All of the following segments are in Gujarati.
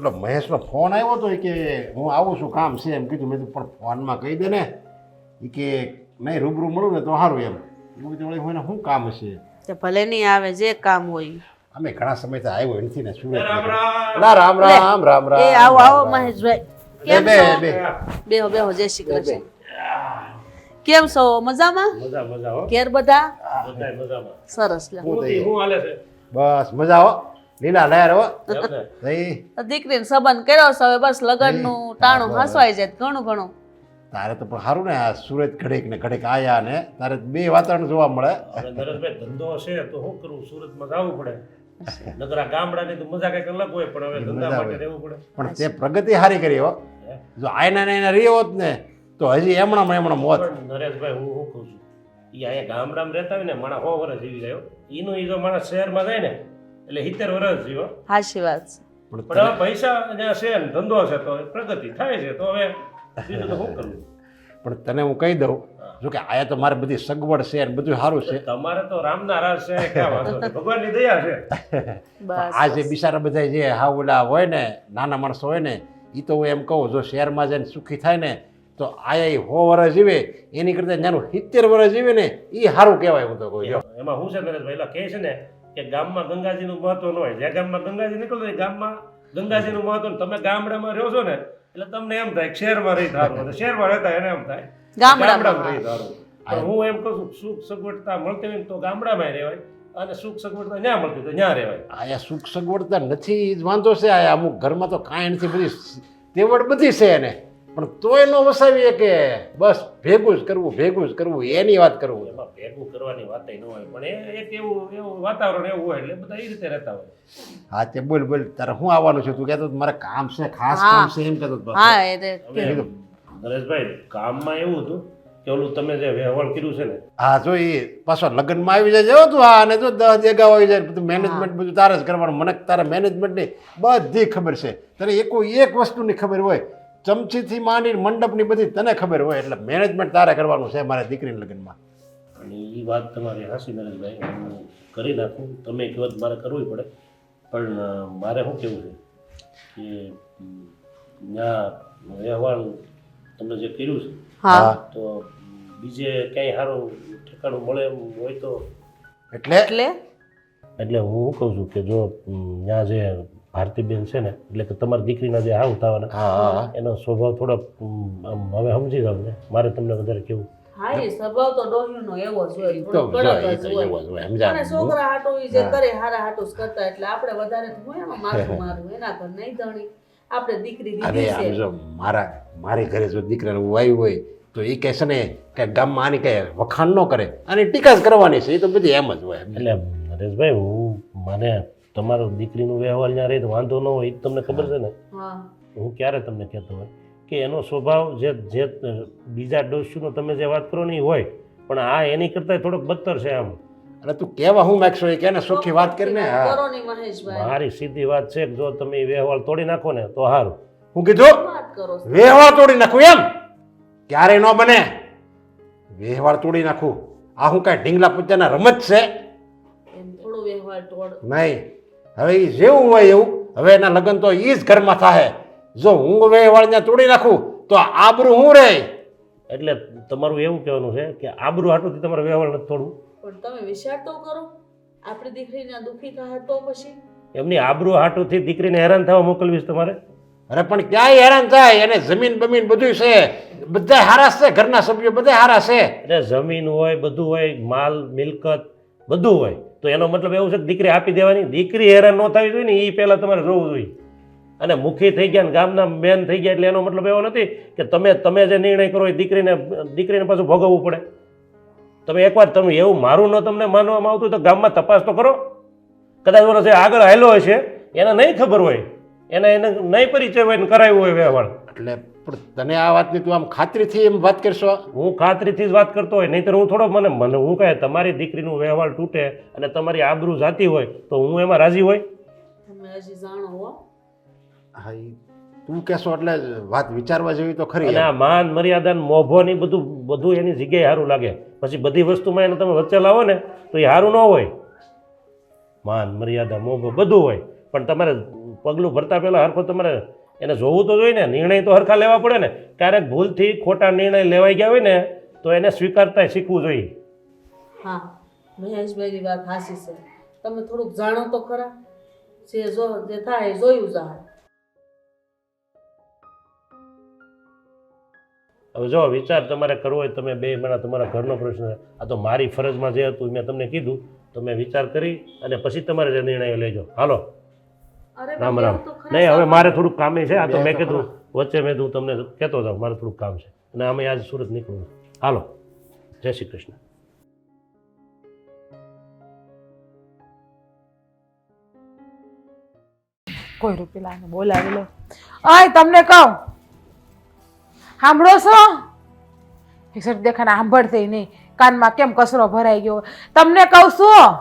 એટલે મહેશનો ફોન આવ્યો હતો કે હું આવું છું કામ છે એમ કીધું. મેં પણ ફોનમાં કહી દે ને. એ કે નહીં રૂબરૂ મળું ને તો સારું એમ. એવું કીધું વળી હોય શું કામ હશે તે ભલે નહીં આવે જે કામ હોય. અમે ઘણા સમયથી આવ્યો નથી ને સુરત રામ. ના રામ રામ રામ રામ એ આવો આવો મહેશભાઈ. બે કેમ બે છો? બે. બેહો બેહો જય શ્રી કૃષ્ણ. કેમ છો? મજામાં? મજા મજા હો. ઘેર બધા? મજામાં. સરસ લે. હું હાલે છે? બસ મજા હો. લીલા લહેર હો દીકરીને સંબંધ કર્યો છે હવે બસ લગનનું ટાણું હસવાઈ જાય ઘણું ઘણું. તારે તો પણ સારું ને આ સુરત ઘડીક ને ઘડેક આયા ને તારે બે વાતાવરણ જોવા મળે. નરેશભાઈ ધંધો છે તો શું કરવું સુરતમાં જવું પડે. નગરા ગામડાની તો મજા કંઈક અલગ હોય પણ હવે ધંધા માટે રહેવું પડે. પણ તે પ્રગતિ સારી કરી હો. જો આયના ને એના રહ્યો હોત ને તો હજી એમણામાં એમણા મોત નરેશભાઈ હું શું કહું છું? એ અહીંયા ગામડામાં રહેતા હોય ને માણા હો વર્ષ જીવી રહ્યો એનું એ જો માણસ શહેરમાં જાય ને એટલે સિત્તેર વર્ષ જીવો. હાચી વાત પણ હવે પૈસા જ્યાં છે ને ધંધો છે તો પ્રગતિ થાય છે તો હવે બીજું તો શું કરવું? પણ તને હું કહી દઉં જો કે આયા તો મારે બધી સગવડ છે અને બધું સારું છે. તમારે તો રામના રાજ છે ક્યાં વાંધો. ભગવાનની દયા છે. આ જે બિચારા બધા જે હા ઓલા હોય ને નાના માણસો હોય ને એ તો હું એમ કહું જો શહેરમાં જઈને સુખી થાય ને તો આયા એ સો વર્ષ જીવે એની કરતાં નાનું સિત્તેર વર્ષ જીવે ને એ સારું કહેવાય હું તો કહું એમાં શું છે નરેશભાઈ? એટલે કહે છે ને કે ગામમાં ગંગાજીનું મહત્વ ન હોય. જે ગામમાં ગંગાજી નીકળતો એ ગામમાં ગંગાજીનું મહત્વ તમે ગામડામાં રહ્યો છો ને એટલે તમને એમ થાય શહેરમાં રહી ધારો. અને શહેરમાં રહેતા એને એમ થાય. ગામડામાં. રહી ધારો. હું. એમ કહું છું સુખ સગવડતા મળતી હોય ને તો ગામડામાં રહેવાય અને સુખ સગવડતા ન્યા મળતી હોય તો ન્યા રહેવાય. આયા સુખ સગવડતા નથી જ વાંધો છે. આયા અમુક ઘરમાં તો કાંઈ નથી બધી તેવડ બધી છે એને. પણ તોય ન વસાવીએ કે બસ ભેગું જ કરવું ભેગું જ કરવું એની વાત કરવું. એમાં ભેગું કરવાની વાત ન હોય પણ એ એક એવું એવું વાતાવરણ એવું હોય એટલે બધા એ રીતે રહેતા હોય. હા તે બોલ બોલ તારે હું આવવાનું છું? તું કહેતો હતો, મારે કામ છે ખાસ કામ છે એમ કહેતો હા એ તે નરેશભાઈ કામમાં એવું હતું કે ઓલું તમે જે વ્યવહાર કર્યું છે ને? હા જો એ પાછો લગ્નમાં આવી જાય જો તું હા અને જો દસ દેગા હોય જાય બધું મેનેજમેન્ટ બધું તારે જ કરવાનું. મને તારા મેનેજમેન્ટની બધી ખબર છે. તને એકો એક વસ્તુની ખબર હોય ચમચીથી માંડી મંડપની બધી તને ખબર હોય એટલે મેનેજમેન્ટ તારે કરવાનું છે મારા દીકરીના લગ્નમાં. અને એ વાત તમારી હાસી નરેશભાઈ હું કરી નાખું. તમે એક વાત મારે કરવી પડે. પણ મારે શું કેવું છે કે ત્યાં વ્યવહાર તમે જે કર્યું છે હા. તો બીજે ક્યાંય સારું ઠેકાણું મળે એમ હોય તો? એટલે? એટલે? એટલે હું શું કહું છું કે જો ત્યાં જે ભારતીબેન છે ને એટલે કે તમારી દીકરીના જે હા હા હા. એનો સ્વભાવ થોડો હવે સમજી જાવ ને. મારે તમને વધારે કેવું? હા એ સ્વભાવ તો ડોહીનો એવો જ હોય તો થોડો જો કડક જ હોય એવો જ હોય. સમજા અને છોકરા હાટો ઈ જે કરે હારા હાટું કરતા એટલે આપણે વધારે હું એમાં માથું મારું એના ઘર નહીં ધણી. આપણે દીકરી દીધી છે. જો મારા મારી ઘરે જો દીકરાને હું હોય તો એ કહે છે ને કે ગામમાં આની કઈ વખાણ ન કરે અને ટીકા જ કરવાની છે એ તો બધી એમ જ હોય. એટલે નરેશભાઈ હું મને તમારો દીકરીનું વ્યવહાર ત્યાં રહે તો વાંધો ન હોય એ તમને ખબર છે ને? હું. ક્યારે તમને કહેતો હોય? કે એનો સ્વભાવ જે જે બીજા ડોસ્યુનો તમે જે વાત કરો ને એ હોય પણ આ એની કરતાં થોડોક બદતર છે આમ. અને તું કેવા હું મેક્સો એ કે સુખી વાત કરીને હા. કરો ની મહેશભાઈ. મારી સીધી વાત છે જો તમે એ વ્યવહાર તોડી નાખો ને તો સારું હું કીધું? વાત વ્યવહાર તોડી નાખું એમ? ક્યારે ન બને. વ્યવહાર તોડી નાખું. આ હું કાંઈ ઢીંગલા પૂજાના રમત છે? એમ થોડો વ્યવહાર તોડ. નહીં. હવે એ જેવું હોય એવું હવે એના લગ્ન તો એ જ ઘરમાં થાય જો હું વ્યવહાર ત્યાં તોડી નાખું તો આબરું હું રહે એટલે તમારું એવું કહેવાનું છે કે આબરૂ હાટુથી તમારે વ્યવહાર નથી તોડવું. પણ તમે વિચાર તો કરો આપણી દીકરીને દુખી થાય તો પછી? એમની આબરૂ હાટુથી દીકરીને હેરાન થવા મોકલવીશ તમારે? અરે પણ ક્યાંય હેરાન થાય? એને જમીન બમીન બધું છે. બધા હારા છે ઘરના સભ્યો બધા હારા છે. એટલે જમીન હોય બધું હોય માલ મિલકત બધું હોય. તો એનો મતલબ એવું છે કે દીકરી આપી દેવાની. દીકરી હેરાન ન થવી જોઈએ ને એ પહેલાં તમારે જોવું જોઈએ. અને મુખી થઈ ગયા ને ગામના બેન થઈ ગયા એટલે એનો મતલબ એવો નથી કે તમે તમે જે નિર્ણય કરો એ દીકરીને દીકરીને પાછું ભોગવવું પડે. તમે એકવાર તમે એવું મારું ન તમને માનવામાં આવતું તો ગામમાં તપાસ તો કરો. કદાચ જે આગળ હાલ્યો હશે, એને નહીં ખબર હોય. એને એને નહીં પરિચય હોય ને કરાવ્યું હોય વ્યવહાર. એટલે પણ તને આ વાતની તું આમ ખાતરીથી એમ વાત કરશો? હું ખાતરીથી જ વાત કરતો હોય નહીંતર હું થોડો મને મને હું કહે તમારી દીકરીનું વ્યવહાર તૂટે અને તમારી આબરૂ જાતી હોય તો હું એમાં રાજી હોય? તમે હજી જાણો હો. તું કહેશો એટલે વાત વિચારવા જેવી તો ખરી અને આ માન મર્યાદા ને મોભો ને બધું બધું એની જગ્યાએ સારું લાગે. પછી બધી વસ્તુમાં એને તમે વચ્ચે લાવો ને તો એ સારું ન હોય. માન મર્યાદા મોભો બધું હોય પણ તમારે પગલું ભરતા પહેલાં હરખો તમારે એને જોવું તો જોઈએ ને નિર્ણય તો હરખા લેવા પડે ને. ક્યારેક ભૂલથી ખોટા નિર્ણય લેવાઈ ગયા હોય ને તો એને સ્વીકારતા શીખવું જોઈએ. હા મહેશભાઈની વાત હાસી છે. તમે થોડુંક જાણો તો ખરા. જે જો જે થાય એ જોયું જાય હવે જો વિચાર તમારે કરવો હોય તમે બે મારા તમારા ઘરનો પ્રશ્ન આ તો મારી ફરજમાં જે હતું મેં તમને કીધું. તમે વિચાર કરી અને પછી તમારે જે નિર્ણય લેજો. હાલો. રામ રામ. નહીં હવે મારે થોડુંક કામે છે. આ તો મેં કીધું વચ્ચે મેં કીધું તમને કહેતો હતો મારે થોડુંક કામ છે. અને અમે આજ સુરત નીકળવું હાલો. જય શ્રી કૃષ્ણ. કોઈ રૂપીલાને બોલાવી લો. આય તમને કહું. સાંભળો છો? એક સર દેખાને સાંભળતી નહીં. કાનમાં કેમ કચરો ભરાઈ ગયો તમને કહું છું.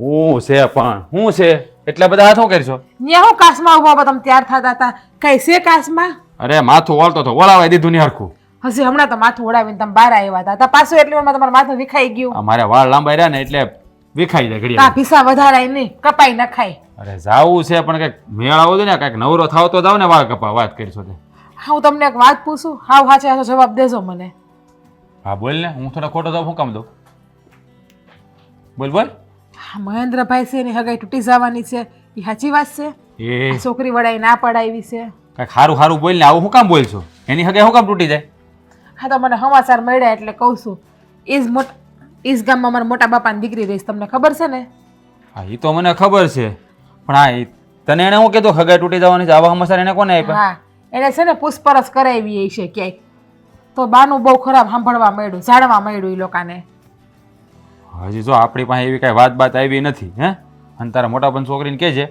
હું છે પણ હું છે? એટલા બધા હાથ શું કરશો? ન્યા હું કાસમાં ઊભા ઊભા તમે ત્યાર થતા હતા. કઈ છે કાશમાં અરે માથું વળતો તો વળાવાય દીધું નહીં હરખું. હજી હમણાં તો માથું ઓળાવીને તમે બહાર આવ્યા હતા. તા પાછું એટલી વારમાં તમારું માથું વિખાઈ ગયું. અમારે વાળ લાંબા રહ્યા ને એટલે વિખાઈ જાય કા ઘડિયા ભીસા વધારાય નહીં કપાઈ નખાય. અરે જાવું છે પણ કંઈક મેળ આવો છે ને કંઈક નવરો થાવ તો જાવ ને વાળ કપા વાત કરશો તે. હા હું તમને એક વાત પૂછું. હાવ હાચે હાચો જવાબ દેજો મને. હા બોલ ને હું થોડો ખોટો જાવ હું કામ દઉં? બોલ બોલ. હા મહેન્દ્રભાઈ છે એની હગાઈ તૂટી જવાની છે. એ સાચી વાત છે? એ. આ છોકરી વડાઈ ના પડાવી છે. કંઈક સારું સારું બોલ ને આવું હું કામ બોલશો? એની હગે હું કામ તૂટી જાય? હા તો મને સમાચાર મળ્યા એટલે કહું છું. ઈજ મોટ ઈજ ગામમાં મારા મોટા બાપાની દીકરી રહીશ તમને ખબર છે ને? હા એ તો મને ખબર છે. પણ હા એ તને એને હું કીધું હગાઈ તૂટી જવાની છે? આવા સમાચાર એને કોને આપ્યા? હા એને છે ને પૂછપરછ કરાવી એ છે ક્યાંય. તો બાનું બહુ ખરાબ સાંભળવા મળ્યું જાણવા મળ્યું એ લોકોને. હજી જો આપણી પાસે એવી કાંઈ વાત બાત આવી નથી હે? અને તારા મોટા પણ છોકરીને કહેજે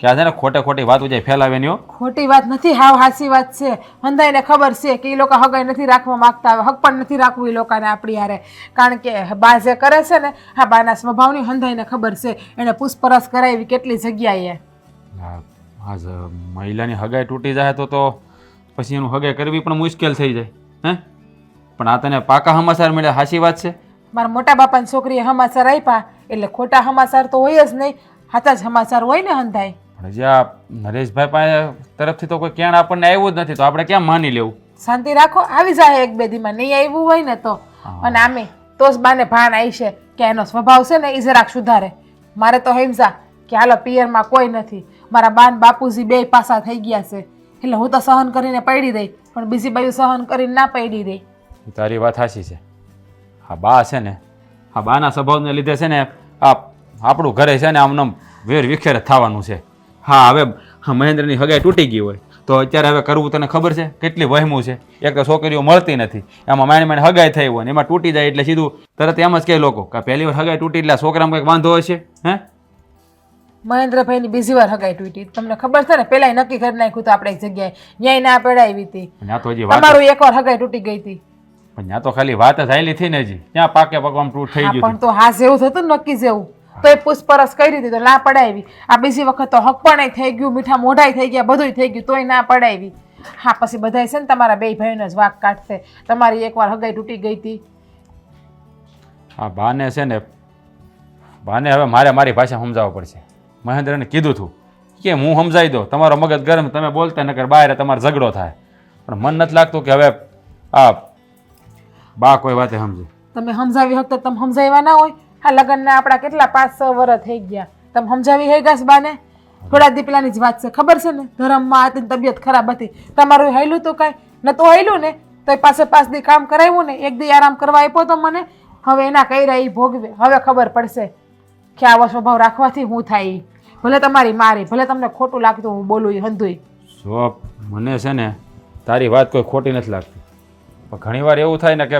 કે આ છે ને ખોટે ખોટી વાત ઉજાય ફેલાવે નહીં ખોટી વાત નથી હાવ હાસી વાત છે. હંધાઈને ખબર છે કે એ લોકો હગાઈ નથી રાખવા માગતા હવે હક પણ નથી રાખવું એ લોકોને આપણી હારે. કારણ કે બા જે કરે છે ને હા બાના સ્વભાવની હંધાઈને ખબર છે એને પૂછપરછ કરાવી કેટલી જગ્યાએ. હા મહિલાની હગાઈ તૂટી જાય તો તો પછી એનું હગાઈ કરવી પણ મુશ્કેલ થઈ જાય હે? પણ આ તને પાકા સમાચાર મળ્યા હાસી વાત છે? મારા મોટા બાપાની છોકરીએ સમાચાર આપ્યા એટલે ખોટા સમાચાર તો હોય જ નહીં. સાચા જ સમાચાર હોય ને હંધાય. પણ આ નરેશભાઈ પાસે તરફથી તો કોઈ ક્યાં આપણને આવ્યું જ નથી તો આપણે ક્યાં માની લેવું? શાંતિ રાખો આવી જાય એક બે દીમાં. નહીં આવ્યું હોય ને તો. અને આમે તો જ બાને ભાન આવી છે કે એનો સ્વભાવ છે ને એ જરાક સુધારે. મારે તો હિંસા કે હાલો પિયરમાં કોઈ નથી. મારા બાન બાપુજી બે પાસા થઈ ગયા છે. એટલે હું તો સહન કરીને પડી દઈ પણ બીજી બાજુ સહન કરીને ના પડી દઈ. તારી વાત સાચી છે. હા બા છે ને હા બાના સ્વભાવને લીધે છે ને આ આપણું ઘરે છે ને આમને વેર વિખેર થવાનું છે. હા હવે મહેન્દ્રની હગાઈ તૂટી ગઈ હોય. તો અત્યારે હવે કરવું તને ખબર છે? કેટલી વહેમું છે. એક તો છોકરીઓ મળતી નથી. એમાં માણી માણી હગાઈ થઈ હોય ને એમાં તૂટી જાય એટલે સીધું તરત એમ જ કહે લોકો કે પહેલી વાર હગાઈ તૂટી એટલે છોકરામાં કંઈક વાંધો હશે? હે? મહેન્દ્રભાઈની બીજી વાર હગાઈ તૂટી. તમને ખબર છે ને પેલા નક્કી કરી નાખ્યું તો આપણે એક જગ્યાએ. ન્યાય ના પડાવી હતી તમારું એક વાત હગાઈ તૂટી ગઈ હતી. પણ ત્યાં તો ખાલી વાત જ હાલી થઈ ને હજી. ત્યાં પાકે પગવામાં તૂટ થઈ ગયું પણ તો હા જેવું થતું ને નક્કી જેવું. તો એ પૂછપરછ કરી દીધી તો ના પડાવી. આ બીજી વખત તો હક થઈ ગયું મીઠા મોઢાય થઈ ગયા બધું થઈ ગયું તોય ના પડાવી. હા પછી બધાય છે ને તમારા બે ભાઈઓને જ વાક કાઢશે. તમારી એકવાર હગાઈ તૂટી ગઈ હતી. આ બાને છે ને બાને હવે મારે મારી ભાષા સમજાવવા પડશે. મહેન્દ્રને કીધું હતું કે હું સમજાવી દઉં તમારો મગજ ગરમ તમે બોલતા નકર બહાર તમારો ઝઘડો થાય. પણ મન નથી લાગતું કે હવે આ બા કોઈ વાતે સમજે. તમે સમજાવી હકતો તમે સમજાવ્યા ના હોય. હા લગ્નના આપણા કેટલા પાંચ છ વર્ષ થઈ ગયા. તમે સમજાવી હે ગાસ બાને? થોડા દી પેલાની જ વાત છે ખબર છે ને? ધરમમાં હતી ને તબિયત ખરાબ હતી. તમારું હાલ્યું તો કાંઈ નહોતું હેલું ને? તો એ પાસે પાંચ દી કામ કરાવ્યું ને એક દી આરામ કરવા આપ્યો તો મને. હવે એના કઈ એ ભોગવે. હવે ખબર પડશે કે આવો સ્વભાવ રાખવાથી હું થાય ભલે તમારી મારી ભલે તમને ખોટું લાગતું હું બોલું હંધુય. જો મને છે ને તારી વાત કોઈ ખોટી નથી લાગતી. પણ ઘણીવાર એવું થાય ને કે,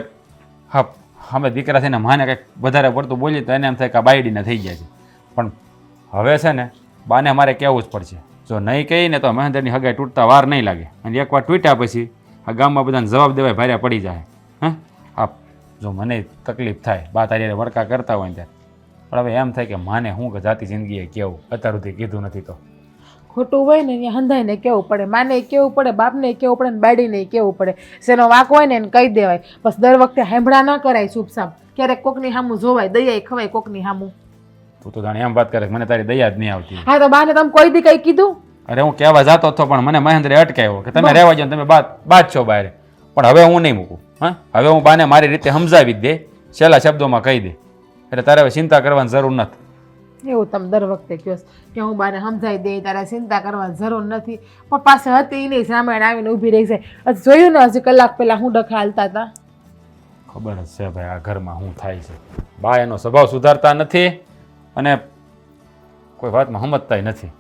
હા અમે દીકરા થઈને માને કંઈક વધારે પડતું બોલીએ તો એને એમ થાય કે આ બાયડીને થઈ ગયા છે. પણ હવે છે ને, બાને મારે કહેવું જ પડશે. જો નહીં કહી ને તો મહેન્દ્રની હગાઈ તૂટતા વાર નહીં લાગે. અને એકવાર તૂટ્યા પછી આ ગામમાં બધાને જવાબ દેવાય, ભારે પડી જાય. હા? હા જો મને તકલીફ થાય, બા તારી વડકા કરતા હોય ત્યારે. પણ હવે એમ થાય કે માને હું કે જાતિ જિંદગીએ કેવું? અત્યાર સુધી કીધું નથી તો. ખોટું હોય ને અહીંયા હંધાઈને કેવું પડે. માને કેવું પડે બાપને કેવું પડે ને બાડીને કેવું પડે. જેનો વાંક હોય ને એને કહી દેવાય. બસ દર વખતે હાંભળા ન કરાય ચૂપચાપ ક્યારેક કોકની સામું જોવાય દયાએ ખવાય કોકની સામું તું તો જાણે એમ વાત કરે મને તારી દયા જ નહીં આવતી. હા તો બાને તમે કોઈ દી કંઈ કીધું? અરે હું કહેવા જતો હતો પણ મને મહેન્દ્રે અટકાવ્યો કે તમે રહેવા જાઓ તમે બાદ બાદ છો બહાર. પણ હવે હું નહીં મૂકું હા? હવે હું બાને મારી રીતે સમજાવી દે. છેલ્લા શબ્દોમાં કહી દે. એટલે તારે હવે ચિંતા કરવાની જરૂર નથી. એવું તમે દર વખતે કહો કે હું બાને સમજાવી દે તારે ચિંતા કરવાની જરૂર નથી. પણ પાસે હતી નહીં સામાયણ આવીને ઊભી રહી જાય હજી જોયું ને હજી કલાક પહેલાં હું ડખા હાલતા હતા. ખબર જ છે ભાઈ આ ઘરમાં શું થાય છે. બા એનો સ્વભાવ સુધારતા નથી અને કોઈ વાતમાં સમજતાય નથી.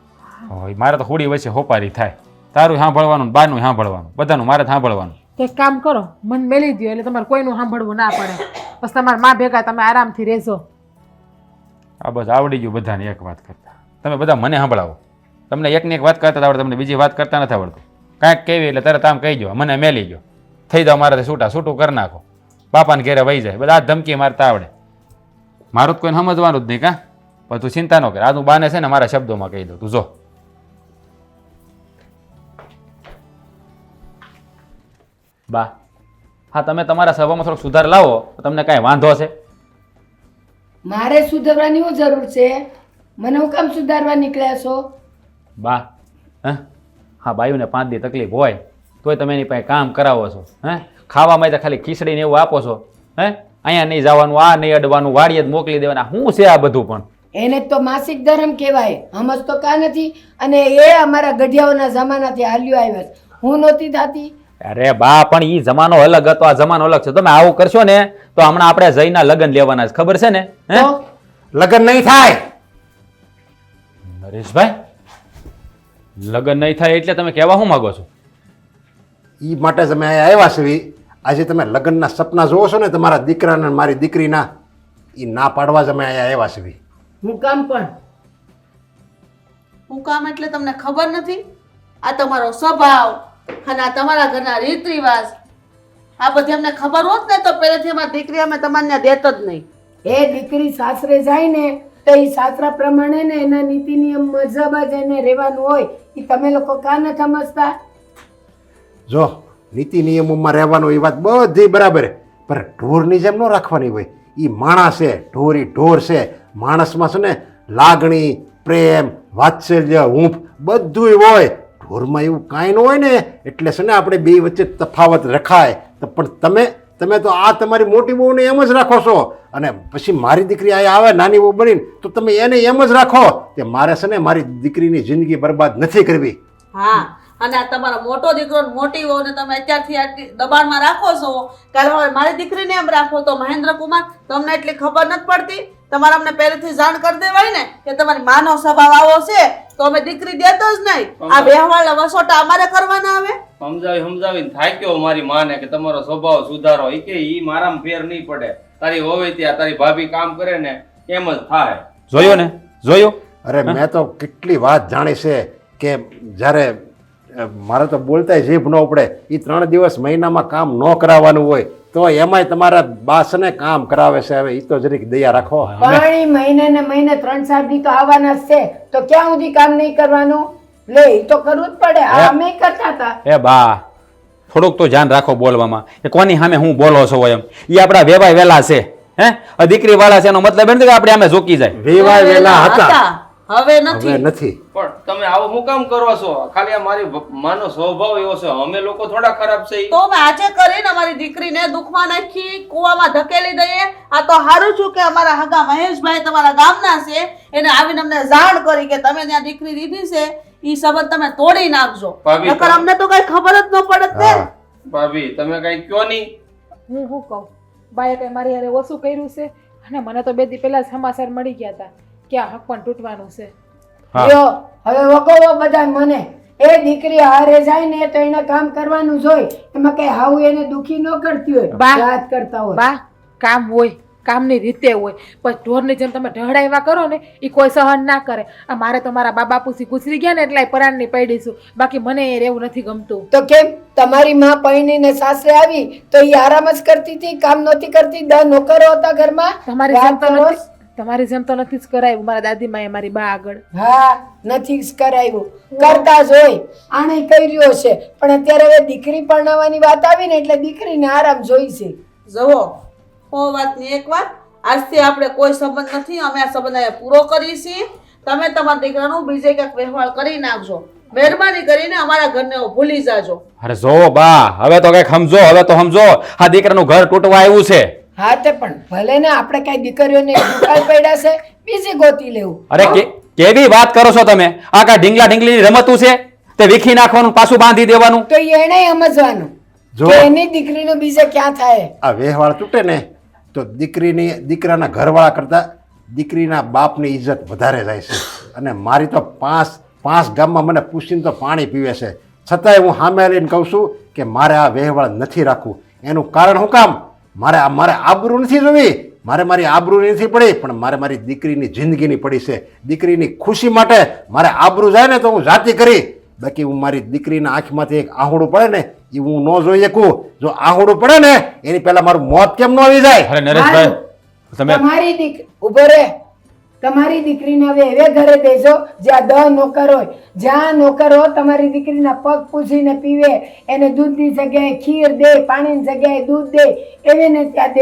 મારે તો હોડી વચ્ચે હોપારી થાય. તારું સાંભળવાનું બાનું સાંભળવાનું. બધાનું મારે સાંભળવાનું. એક કામ કરો મન મેલી દો એટલે તમારે કોઈનું સાંભળવું ના પડે. બસ તમારા મા ભેગા તમે આરામથી રહેજો. આ બસ આવડી ગયું બધાને એક વાત કરતા. તમે બધા મને સાંભળાવો. તમને એકની એક વાત કરતા આવડે, તમને બીજી વાત કરતા નથી આવડતું. કાંઈક કેવી એટલે તરત આમ કહી દો, મને મેલી ગયો થઈ જાઓ મારાથી છૂટા, છૂટું કરી નાખો. બાપાને ઘેરે વહી જાય, બધા ધમકી મારતા આવડે. મારું તો કોઈને સમજવાનું જ નહીં કાં? પણ તું ચિંતા ન કર. આ તું બાને છે ને મારા શબ્દોમાં કહી દઉં, તું જો. બા, હા, તમે તમારા સ્વભાવમાં થોડોક સુધાર લાવો તમને કાંઈ વાંધો છે મારે સુધારવાની શું જરૂર છે? મને હું કામ સુધારવા નીકળ્યા છો? બા હે? હા બાયુને પાંચ દી તકલીફ હોય તોય તમે એની પાસે કામ કરાવો છો હે? ખાવામાં તો ખાલી ખીચડીને એવું આપો છો હે? અહીંયા નહીં જવાનું આ નહીં અડવાનું વાડીએ જ મોકલી દેવાના. શું છે આ બધું પણ? એને તો માસિક ધર્મ કહેવાય. સમજ તો કા નથી? અને એ અમારા ગઢિયાઓના જમાનાથી હાલ્યો આવ્યો છે. હું નહોતી થતી. અરે બા પણ ઈ જમાનો અલગ હતો આ જમાનો અલગ છે. તમે આવું કરશો ને તો હમણાં આપણે જઈના લગ્ન લેવાના છે. ખબર છે ને? હે? લગ્ન નહીં થાય. નરેશભાઈ લગ્ન નહીં થાય એટલે તમે કહેવા શું માંગો છો? એ માટે તમે અહીંયા આવ્યા છે આજે તમે લગ્નના સપના જોવો છો ને તમારા દીકરાના મારી દીકરીના એ ના પાડવા જ અમે અહીંયા આવ્યા છે હું કામ પણ? હું કામ એટલે તમને ખબર નથી? આ તમારો સ્વભાવ અને આ તમારા ઘરના રીત રિવાજ આ બધી અમને ખબર હોત ને તો પહેલેથી અમારી દીકરી અમે તમને દેત જ નહીં. એ દીકરી સાસરે જાય ને તો એ સાસરા પ્રમાણે ને એના નીતિ નિયમ મજબ જ એને રહેવાનું હોય. એ તમે લોકો કા ન સમજતા? જો નીતિ નિયમોમાં રહેવાનું એ વાત બધી બરાબર પણ ઢોરની જેમ ન રાખવાની હોય. એ માણસ છે ઢોર ઢોર છે. માણસમાં છે ને લાગણી પ્રેમ વાત્સલ્ય હૂંફ બધુંય હોય. ઢોરમાં એવું કાંઈ ન હોય ને, એટલે છે ને આપણે બે વચ્ચે તફાવત રખાય. તો પણ તમે તમે તો આ તમારી મોટી બહુને એમ જ રાખો છો. અને પછી મારી દીકરી આ આવે, નાની બહુ બનીને, તો તમે એને એમ જ રાખો કે મારે છે ને મારી દીકરીની જિંદગી બરબાદ નથી કરવી. હા. અને આ તમારો મોટો દીકરો મોટી મોટી ને તમે અત્યારથી આટલી દબાણમાં રાખો છો. કાલે હવે મારી દીકરીને એમ રાખો તો મહેન્દ્ર કુમાર તમને એટલી ખબર નથી પડતી? તમારે અમને પહેલેથી જાણ કરી દેવાય ને કે તમારી માનો સ્વભાવ આવો છે તો અમે દીકરી દેતો જ નહીં. આ વ્યવહાર વસોટા અમારે કરવાના આવે સમજાવી સમજાવીને થાક્યો મારી માને કે તમારો સ્વભાવ સુધારો? એ કે ઈ મારામાં ફેર નહીં પડે. તારી હોવે ત્યાં તારી ભાભી કામ કરે ને એમ જ થાય. જોયો ને? જોયો? અરે મેં તો કેટલી વાત જાણી છે કે જ્યારે મારે તો બોલતા જીભ ન ઉપડે. એ ત્રણ દિવસ મહિનામાં કામ ન કરાવવાનું હોય તો એમાંય તમારા બાસને કામ કરાવે છે હવે. એ તો જરીક દયા રાખો. પાણી મહિને ને મહિને ત્રણ ચાર દી તો આવવાના છે. તો ક્યાં સુધી કામ નહીં કરવાનું? લે એ તો કરવું જ પડે. આ અમે કરતા હતા. એ બા થોડુંક તો ધ્યાન રાખો બોલવામાં. કે કોની સામે હું બોલો છો એમ? એ આપણા વેવાય વેલા છે હે? આ દીકરી વાળા છે એનો મતલબ એમ કે આપણે આમે ઝોકી જાય. વેવાય વેલા હતા. હવે હવે નથી. નથી પણ તમે આવો હું કામ કરો છો? ખાલી આ મારી માનો સ્વભાવ એવો છે. અમે લોકો થોડા ખરાબ છે તો અમે આજે કરીને અમારી દીકરીને દુખમાં નાખી કૂવામાં ધકેલી દઈએ. આ તો સારું છું કે અમારા હગા મહેશભાઈ તમારા ગામના છે. એને આવીને અમને જાણ કરી કે તમે ત્યાં દીકરી દીધી છે. ઈ સંબંધ તમે તોડી નાખજો. નકર અમને તો કઈ ખબર જ ન પડત ને. ભાભી તમે કઈ કયો નહીં? હું શું કહું? બાએ કઈ મારી હારે ઓછું કર્યું છે? અને મને તો બે દી પહેલા સમાચાર મળી ગયા હતા. કે આ હક પણ તૂટવાનું છે. લ્યો હવે વગોવો બધા મને. એ દીકરી હારે જાય ને તો એને કામ કરવાનું જોઈ એમાં કઈ હાવું એને દુખી ન કરતી હોય. વાત કરતા હોય. બા કામ હોય કામની રીતે હોય. પણ ઢોરની જેમ તમે ઢહડાવ્યા કરો ને એ કોઈ સહન ના કરે. આ મારે તો મારા બા બાપુથી ગુજરી ગયા ને એટલે પરાણની પડીશું બાકી મને એ રહેવું નથી ગમતું. તો કેમ? તમારી માં પૈણીને સાસરે આવી તો એ આરામ જ કરતી હતી કામ નહોતી કરતી દ નોકરો હતા ઘરમાં? તમારી જેમ વાત તો નથી તમારી જેમ તો નથી જ કરાયું. મારા દાદીમાએ મારી બા આગળ. હા નથી જ કરાવ્યું કરતા જ હોય. આણે કર્યો છે. પણ અત્યારે હવે દીકરી પરણાવવાની વાત આવી ને એટલે દીકરીને આરામ જોઈશે જુઓ હો વાતની એક વાત. આજથી આપણે કોઈ સંબંધ નથી. અમે આ સંબંધ અહીંયા પૂરો કરીશી છીએ. તમે તમારા દીકરાનું બીજે કંઈક વ્યવહાર કરી નાખજો. મહેરબાની કરીને અમારા ઘરને ભૂલી જાજો. અરે જો બા હવે તો કંઈક સમજો હવે તો સમજો. આ દીકરાનું ઘર તૂટવા આવ્યું છે. હા તે પણ ભલે ને આપણે કઈ દીકરીઓને દુકાળ પડ્યા છે બીજી ગોતી લેવું. અરે કે- કેવી વાત કરો છો તમે? આ કા ઢીંગલા ઢીંગલીની રમતું છે? તે વીખી નાખવાનું પાછું બાંધી દેવાનું? તો એને સમજવાનું જો. કે એની દીકરીનો બીજે ક્યાં થાય? આ વ્યવહાર તૂટે ને તો દીકરીની દીકરાના ઘરવાળા કરતાં દીકરીના બાપની ઇજ્જત વધારે જાય છે. અને મારી તો પાંચ પાંચ ગામમાં મને પૂછીને તો પાણી પીવે છે. છતાંય હું સામે લઈને કહું છું કે મારે આ વ્યવહાર નથી રાખવું. એનું કારણ શું કામ? મારે આ મારે આબરૂ નથી જોવી. મારે મારી આબરૂ નથી પડી પણ મારે મારી દીકરીની જિંદગીની પડી છે. દીકરીની ખુશી માટે મારે આબરૂ જાય ને તો હું જાતિ કરી. બાકી હું મારી દીકરીના આંખમાંથી એક આહુડું પડે ને એ હું ન જોઈ શકું. જો આહુડું પડે ને એની પહેલા મારું મોત કેમ ન આવી જાય? અરે નરેશભાઈ તમે તમારી દીક ઊભો રે. તમારી દીકરીને હવે એવે ઘરે દેજો જ્યાં દહ નોકર હોય. જ્યાં નોકર હોય તમારી દીકરીના પગ પૂછીને પીવે. એને દૂધની જગ્યાએ ખીર દે પાણીની જગ્યાએ દૂધ દે. એવીને ત્યાં દે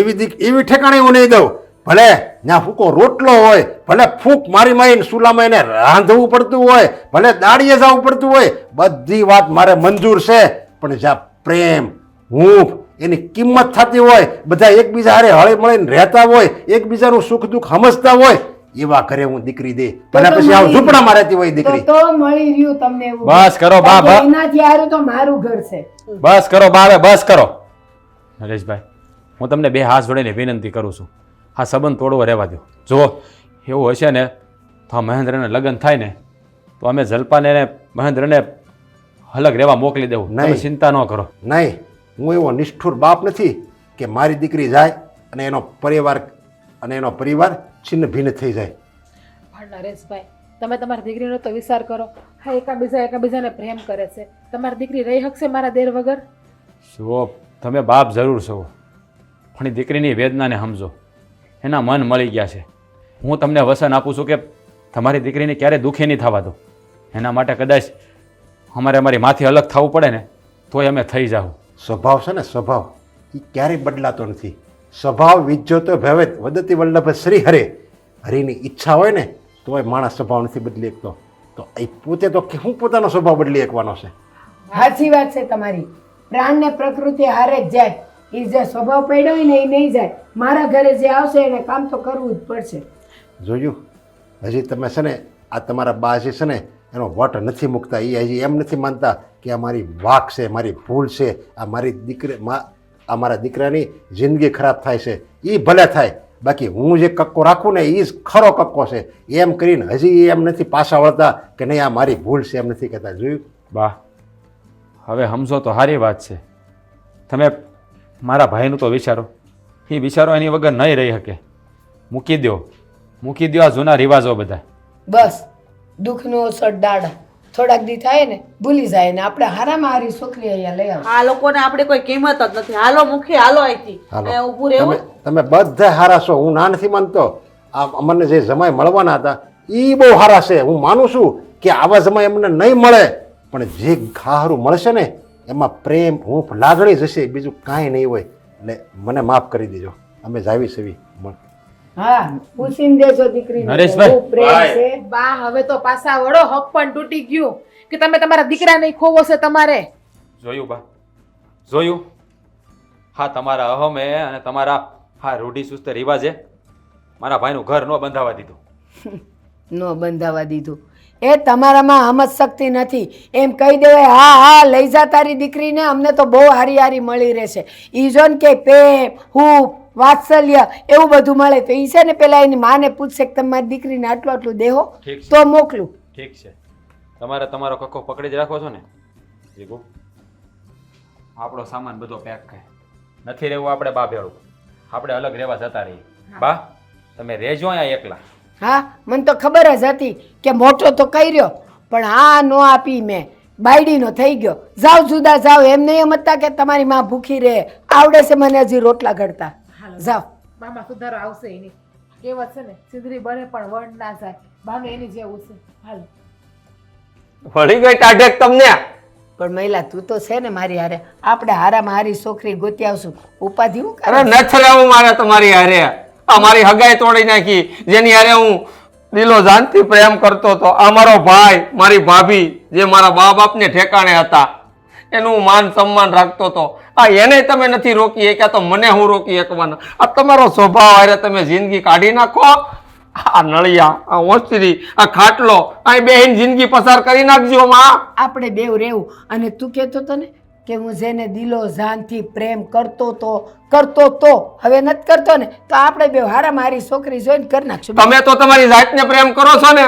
એવી દીક એવી ઠેકાણે હું નહીં દઉં. ભલે ત્યાં ફૂકો રોટલો હોય ભલે ફૂક મારી મારીને સુલામાં એને રાંધવું પડતું હોય ભલે દાડીએ જવું પડતું હોય બધી વાત મારે મંજૂર છે. પણ જ્યાં પ્રેમ હૂંફ એની કિંમત થતી હોય બધા એકબીજા હારે હળી મળીને રહેતા હોય એકબીજાનું સુખ દુઃખ સમજતા હોય એવા ઘરે હું દીકરી દે. તો પછી આવું ઝૂંપડામાં રહેતી હોય દીકરી. તો મળી રહ્યું તમને એવું. બસ કરો બા, બા. એનાથી હારું તો મારું ઘર છે. બસ કરો બા હવે બસ કરો. નરેશભાઈ હું તમને બે હાથ જોડીને વિનંતી કરું છું. આ સંબંધ તોડવો રહેવા દો જો એવું હશે ને તો મહેન્દ્રને લગ્ન થાય ને તો અમે જલપાને મહેન્દ્રને અલગ રહેવા મોકલી દેવું. તમે નહીં. ચિંતા ન કરો. નહીં. હું એવો નિષ્ઠુર બાપ નથી કે મારી દીકરી જાય અને એનો પરિવાર અને એનો પરિવાર છિન્ન ભિન્ન થઈ જાય. પણ નરેશભાઈ તમે તમારી દીકરીનો તો વિચાર કરો. હા એકાબીજા એકાબીજાને પ્રેમ કરે છે. તમારી દીકરી રહી શકશે મારા દેર વગર? જુઓ તમે બાપ જરૂર છો પણ એ દીકરીની વેદનાને સમજો. એના મન મળી ગયા છે. હું તમને વસન આપું છું કે તમારી દીકરીને ક્યારે દુઃખી નહીં થવા દો. એના માટે કદાચ અમારે અમારી માથી અલગ થવું પડે ને તોય અમે થઈ જાવ સ્વભાવ છે ને સ્વભાવ. એ ક્યારેય બદલાતો નથી. સ્વભાવ વિજ્જો તો ભવે વદતી વલ્લભ શ્રી હરે. હરિની ઈચ્છા હોય ને તોય માણસ સ્વભાવ નથી બદલી શકતો. તો એ પોતે તો કે હું પોતાનો સ્વભાવ બદલી શકવાનો છે? સાચી વાત છે તમારી. પ્રાણને પ્રકૃતિ હારે જ જાય. એ જે સ્વભાવ પડ્યો હોય ને એ નહીં જાય. મારા ઘરે જે આવશે એને કામ તો કરવું જ પડશે. જોયું હજી તમે છે ને આ તમારા બા જે છે ને એનો વટ નથી મૂકતા. એ હજી એમ નથી માનતા કે આ મારી વાક છે મારી ભૂલ છે આ મારી દીકરી મા આ મારા દીકરાની જિંદગી ખરાબ થાય છે એ ભલે થાય. બાકી હું જે કક્કો રાખું ને એ જ ખરો કક્કો છે. એમ કરીને હજી એમ નથી પાછા વળતા કે નહીં આ મારી ભૂલ છે એમ નથી કહેતા. જોયું? બા હવે સમજો તો સારી વાત છે. તમે મારા ભાઈનું તો વિચારો. એ વિચારો એની વગર નહીં રહી શકે. મૂકી દો મૂકી દો આ જૂના રિવાજો બધા. બસ દુઃખનો ઓછો દાડા થોડાક દી થાય ને ભૂલી જાય ને. આપણે હારામાં હારી છોકરી અહીંયા લઈ આવશું. આ લોકોને આપણે કોઈ કિંમત જ નથી. હાલો મુખી હાલો અહીંથી. ઊભું રહેવું. તમે બધા હારા છો. હું ના નથી માનતો. આ અમને જે જમાય મળવાના હતા એ બહુ સારા છે. હું માનું છું કે આવા જમાય અમને નહીં મળે. પણ જે ખારું મળશે ને એમાં પ્રેમ હું લાગણી જશે. બીજું કાંઈ નહીં હોય. એટલે મને માફ કરી દેજો. અમે જાવી સેવી હા પૂછીને દેજો દીકરીને. નરેશભાઈ. પ્રેમ ભાઈ. છે. બા હવે તો પાછા વળો હક પણ તૂટી ગયું. કે તમે તમારા દીકરાને ખોવો છે તમારે? જોયું બા. જોયું? હા તમારા અહમે અને તમારા હા રૂઢી સુસ્ત રિવાજે મારા ભાઈનું ઘર ન બંધાવા દીધું. ન બંધાવા દીધું. એ તમારામાં હમત શક્તિ નથી. એમ કહી દેવાય હા હા લઈ જા તારી દીકરીને અમને તો બહુ હારી હારી મળી રહેશે. ઈ જોન કે પ્રેમ હૂપ વાત્સલ્ય એવું બધું મળે તો ઈ છે ને પેલા એની માને પૂછશે કે તમારી દીકરીને આટલું આટલું દેહો? ઠીક છે. તો મોકલું. ઠીક છે. તમારે તમારો કક્કો પકડી જ રાખો છો ને? જીગુ આપણો સામાન બધો પેક કરે નથી રહેવું આપણે બા ભેળું આપણે અલગ રહેવા જતા રહીએ. બા તમે રહેજો અહીંયા એકલા. હા મને તો ખબર જ હતી કે મોટો તો કર્યો પણ હા નો આપી મેં. બાયડીનો થઈ ગયો. જાવ જુદા જાવ એમ નહીં સમજતા કે તમારી માં ભૂખી રહે. આવડે છે મને હજી રોટલા ઘડતા. જાઓ. બામાં સુધારો આવશે એની. કહેવત છે ને સિંદરી બને પણ વડ ના જાય. બાનું એની જેવું છે. હાલ. વળી ગઈ ટાઢેક તમને? પણ મહિલા તું તો છે ને મારી હારે. આપણે હારામાં હારી છોકરી ગોતી આવશું. ઉપાધિ હું અરે ન રહેવું મારે તમારી હારે. આ મારી હગાઈ તોડી નાખી. જેની હારે હું દિલો જાનથી પ્રેમ કરતો હતો. આ મારો ભાઈ મારી ભાભી જે મારા બા બાપને ઠેકાણે હતા. એનું માન સન્માન રાખતો હતો. આ એને તમે નથી રોકી શક્યા તો મને હું રોકી શકવાનો? આ તમારો સ્વભાવ અરે તમે જિંદગી કાઢી નાખો. આ નળિયા આ ઓસ્ત્રી આ ખાટલો આ બેહીન જિંદગી પસાર કરી નાખજો માં. આપણે બેવ રહેવું. અને તું કહેતો હતો ને કે હું જેને દિલો જાનથી પ્રેમ કરતો તો કરતો તો હવે નથી કરતો ને તો આપણે બે હારા મારી છોકરી જોઈને કરી નાખશું. તમે તો તમારી જાતને પ્રેમ કરો છો ને.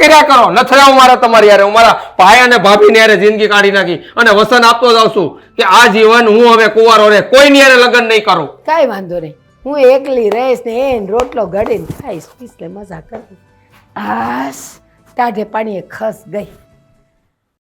કર્યા કરો. નથી આવું મારે તમારી યારે હું મારા ભાઈ અને ભાભીને યારે જિંદગી કાઢી નાખી અને વસન આપતો જાઉં છું કે આ જીવન હું હવે કુંવારો રે કોઈની યારે લગ્ન નહીં કરું. કાંઈ વાંધો નહીં. હું એકલી રહીશ ને એને રોટલો ઘડીને ખાઈશ. એટલે મજા કરું આસ ટાઢે પાણીએ ખસ ગઈ.